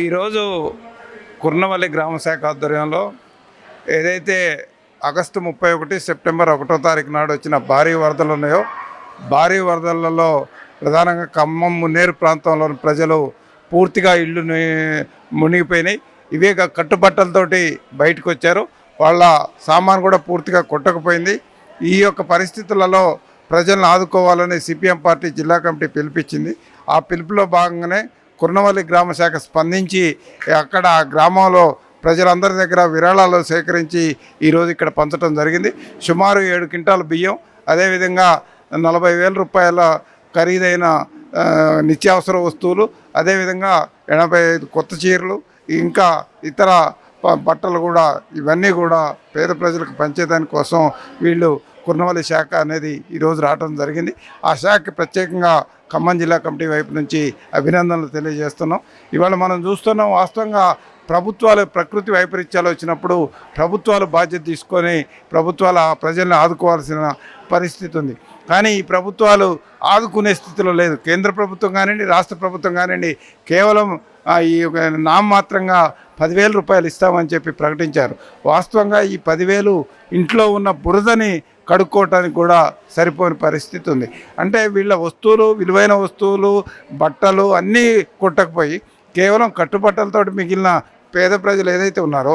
ఈరోజు కుర్నవల్లి గ్రామ శాఖ ఆధ్వర్యంలో ఏదైతే ఆగస్టు ముప్పై ఒకటి సెప్టెంబర్ ఒకటో తారీఖు నాడు వచ్చిన భారీ వరదలు ఉన్నాయో భారీ వరదలలో ప్రధానంగా ఖమ్మం మున్నేరు ప్రాంతంలోని ప్రజలు పూర్తిగా ఇళ్ళు మునిగిపోయినాయి. ఇవే కట్టుబట్టలతోటి బయటకు వచ్చారు. వాళ్ళ సామాన్ కూడా పూర్తిగా కొట్టకపోయింది. ఈ యొక్క పరిస్థితులలో ప్రజలను ఆదుకోవాలని సిపిఎం పార్టీ జిల్లా కమిటీ పిలిపించింది. ఆ పిలుపులో భాగంగానే కుర్నవల్లి గ్రామ శాఖ స్పందించి అక్కడ గ్రామంలో ప్రజలందరి దగ్గర విరాళాలు సేకరించి ఈరోజు ఇక్కడ పంచడం జరిగింది. సుమారు ఏడు క్వింటాల బియ్యం అదేవిధంగా నలభై వేల రూపాయల ఖరీదైన నిత్యావసర వస్తువులు అదేవిధంగా ఎనభై ఐదు కొత్త చీరలు ఇంకా ఇతర బట్టలు కూడా ఇవన్నీ కూడా పేద ప్రజలకు పంచేదాని కోసం వీళ్ళు కుర్నవల్లి శాఖ అనేది ఈరోజు రావడం జరిగింది. ఆ శాఖకి ప్రత్యేకంగా ఖమ్మం జిల్లా కమిటీ వైపు నుంచి అభినందనలు తెలియజేస్తున్నాం. ఇవాళ మనం చూస్తున్నాం వాస్తవంగా ప్రభుత్వాలు ప్రకృతి వైపరీత్యాలు వచ్చినప్పుడు ప్రభుత్వాలు బాధ్యత తీసుకొని ప్రభుత్వాలు ఆ ప్రజల్ని ఆదుకోవాల్సిన పరిస్థితి ఉంది. కానీ ఈ ప్రభుత్వాలు ఆదుకునే స్థితిలో లేదు. కేంద్ర ప్రభుత్వం కానివ్వండి రాష్ట్ర ప్రభుత్వం కానివ్వండి కేవలం ఈ నామమాత్రంగా పదివేల రూపాయలు ఇస్తామని చెప్పి ప్రకటించారు. వాస్తవంగా ఈ పదివేలు ఇంట్లో ఉన్న బురదని కడుక్కోవటానికి కూడా సరిపోని పరిస్థితి ఉంది. అంటే వీళ్ళ వస్తువులు విలువైన వస్తువులు బట్టలు అన్నీ కొట్టకపోయి కేవలం కట్టుబట్టలతోటి మిగిలిన పేద ప్రజలు ఏదైతే ఉన్నారో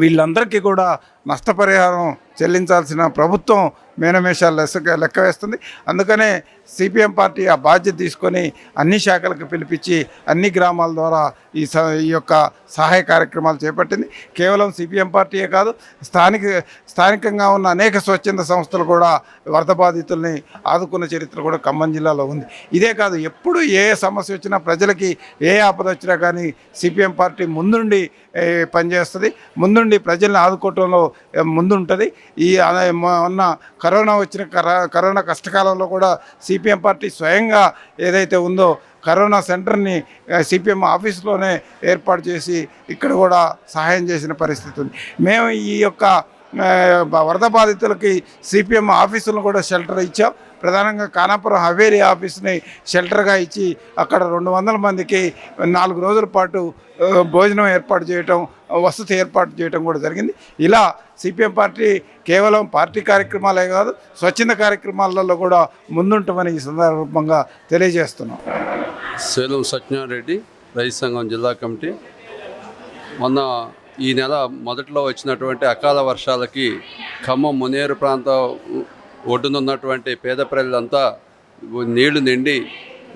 వీళ్ళందరికీ కూడా నష్టపరిహారం చెల్లించాల్సిన ప్రభుత్వం మేనమేషాలు లెక్క లెక్క వేస్తుంది. అందుకనే సిపిఎం పార్టీ ఆ బాధ్యత తీసుకొని అన్ని శాఖలకు పిలిపించి అన్ని గ్రామాల ద్వారా ఈ స ఈ యొక్క సహాయ కార్యక్రమాలు చేపట్టింది. కేవలం సిపిఎం పార్టీయే కాదు స్థానిక స్థానికంగా ఉన్న అనేక స్వచ్ఛంద సంస్థలు కూడా వరద బాధితుల్ని ఆదుకున్న చరిత్ర కూడా ఖమ్మం జిల్లాలో ఉంది. ఇదే కాదు ఎప్పుడు ఏ సమస్య వచ్చినా ప్రజలకి ఏ ఆపద వచ్చినా కానీ సిపిఎం పార్టీ ముందుండి పనిచేస్తుంది. ముందుండి ప్రజల్ని ఆదుకోవటంలో ముందుంటుంది. ఈ మొన్న కరోనా వచ్చిన కరోనా కష్టకాలంలో కూడా సిపిఎం పార్టీ స్వయంగా ఏదైతే ఉందో కరోనా సెంటర్ని సిపిఎం ఆఫీస్లోనే ఏర్పాటు చేసి ఇక్కడ కూడా సహాయం చేసిన పరిస్థితి ఉంది. మేము ఈ యొక్క వరద బాధితులకి సిపిఎం ఆఫీసులను కూడా షెల్టర్ ఇచ్చాం. ప్రధానంగా కానాపురం హవేరి ఆఫీస్ని షెల్టర్గా ఇచ్చి అక్కడ రెండు వందల మందికి నాలుగు రోజుల పాటు భోజనం ఏర్పాటు చేయటం వసతి ఏర్పాటు చేయటం కూడా జరిగింది. ఇలా సిపిఎం పార్టీ కేవలం పార్టీ కార్యక్రమాలే కాదు స్వచ్ఛంద కార్యక్రమాలలో కూడా ముందుంటామని ఈ సందర్భంగా తెలియజేస్తున్నాం. సేలం సత్యనారాయణ రైతు సంఘం జిల్లా కమిటీ. మొన్న ఈ నెల మొదట్లో వచ్చినటువంటి అకాల వర్షాలకి ఖమ్మం మునేరు ప్రాంతం ఒడ్డునున్నటువంటి పేద ప్రజలంతా నీళ్ళు నిండి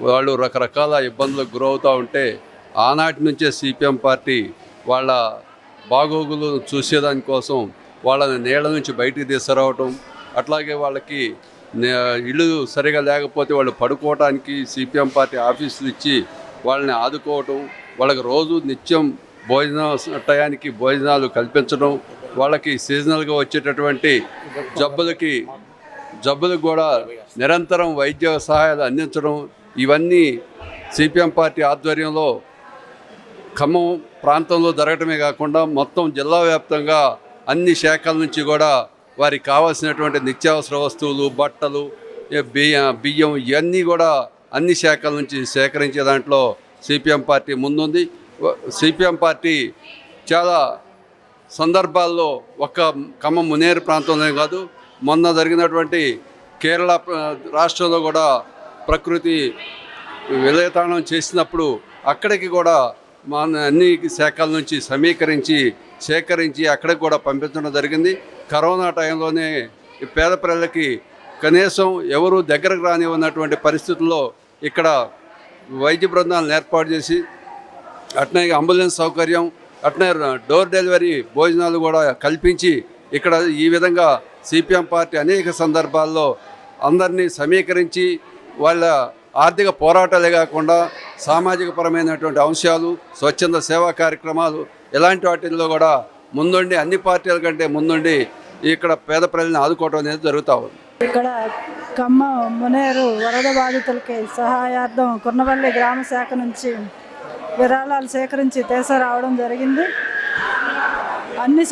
వాళ్ళు రకరకాల ఇబ్బందులకు గురవుతూ ఉంటే ఆనాటి నుంచే సిపిఎం పార్టీ వాళ్ళ బాగోగులు చూసేదానికోసం వాళ్ళని నీళ్ళ నుంచి బయటికి తీసుకురావటం అట్లాగే వాళ్ళకి నే- ఇల్లు సరిగా లేకపోతే వాళ్ళు పడుకోవడానికి సిపిఎం పార్టీ ఆఫీసులు ఇచ్చి వాళ్ళని ఆదుకోవటం వాళ్ళకి రోజు నిత్యం భోజన టయానికి భోజనాలు కల్పించడం వాళ్ళకి సీజనల్గా వచ్చేటటువంటి జబ్బులకి జబ్బులకు కూడా నిరంతరం వైద్య సహాయాలు అందించడం ఇవన్నీ సిపిఎం పార్టీ ఆధ్వర్యంలో ఖమ్మం ప్రాంతంలో జరగటమే కాకుండా మొత్తం జిల్లా వ్యాప్తంగా అన్ని శాఖల నుంచి కూడా వారికి కావాల్సినటువంటి నిత్యావసర వస్తువులు బట్టలు బియ్యం బియ్యం ఇవన్నీ కూడా అన్ని శాఖల నుంచి సేకరించే దాంట్లో సిపిఎం పార్టీ ముందుంది. సిపిఎం పార్టీ చాలా సందర్భాల్లో ఒక్క ఖమ్మం మునేరు ప్రాంతంలోనే కాదు మొన్న జరిగినటువంటి కేరళ రాష్ట్రంలో కూడా ప్రకృతి విలయతానం చేసినప్పుడు అక్కడికి కూడా మన అన్ని శాఖల నుంచి సమీకరించి సేకరించి అక్కడికి కూడా పంపించడం జరిగింది. కరోనా టైంలోనే పేద ప్రజలకి కనీసం ఎవరు దగ్గరకు రాని ఉన్నటువంటి పరిస్థితుల్లో ఇక్కడ వైద్య బృందాలను ఏర్పాటు చేసి అట్నే అంబులెన్స్ సౌకర్యం అట్నే డోర్ డెలివరీ భోజనాలు కూడా కల్పించి ఇక్కడ ఈ విధంగా సిపిఎం పార్టీ అనేక సందర్భాల్లో అందరినీ సమీకరించి వాళ్ళ ఆర్థిక పోరాటాలే కాకుండా సామాజిక పరమైనటువంటి అంశాలు స్వచ్ఛంద సేవా కార్యక్రమాలు ఇలాంటి వాటిల్లో కూడా ముందుండి అన్ని పార్టీల కంటే ముందుండి ఇక్కడ పేద ప్రజల్ని ఆదుకోవడం అనేది జరుగుతూ ఉంది. ఇక్కడ ఖమ్మం మునేరు వరద బాధితులకి సహాయార్థం కుర్నవల్లి గ్రామ శాఖ నుంచి విరాళాలు సేకరించి తీసుకురావడం జరిగింది. అన్ని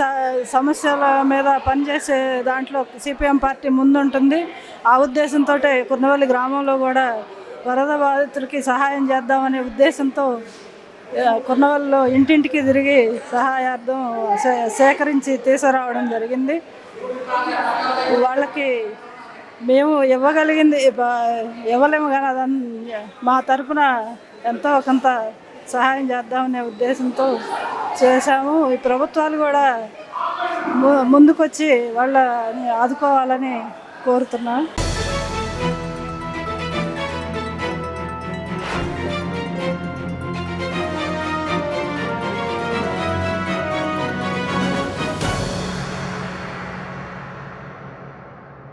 సమస్యల మీద పనిచేసే దాంట్లో సిపిఎం పార్టీ ముందుంటుంది. ఆ ఉద్దేశంతో కుర్నవల్లి గ్రామంలో కూడా వరద బాధితులకి సహాయం చేద్దామనే ఉద్దేశంతో ఆ, ఇంటింటికి తిరిగి సహాయార్థం సే- సేకరించి తీసుకురావడం జరిగింది. వాళ్ళకి మేము ఇవ్వగలిగింది ఇవ్వలేము కానీ అదన్ మా తరపున ఎంతో కొంత సహాయం చేద్దామనే ఉద్దేశంతో చేశాము. ఈ ప్రభుత్వాలు కూడా ము- ముందుకొచ్చి వాళ్ళని ఆదుకోవాలని కోరుతున్నాను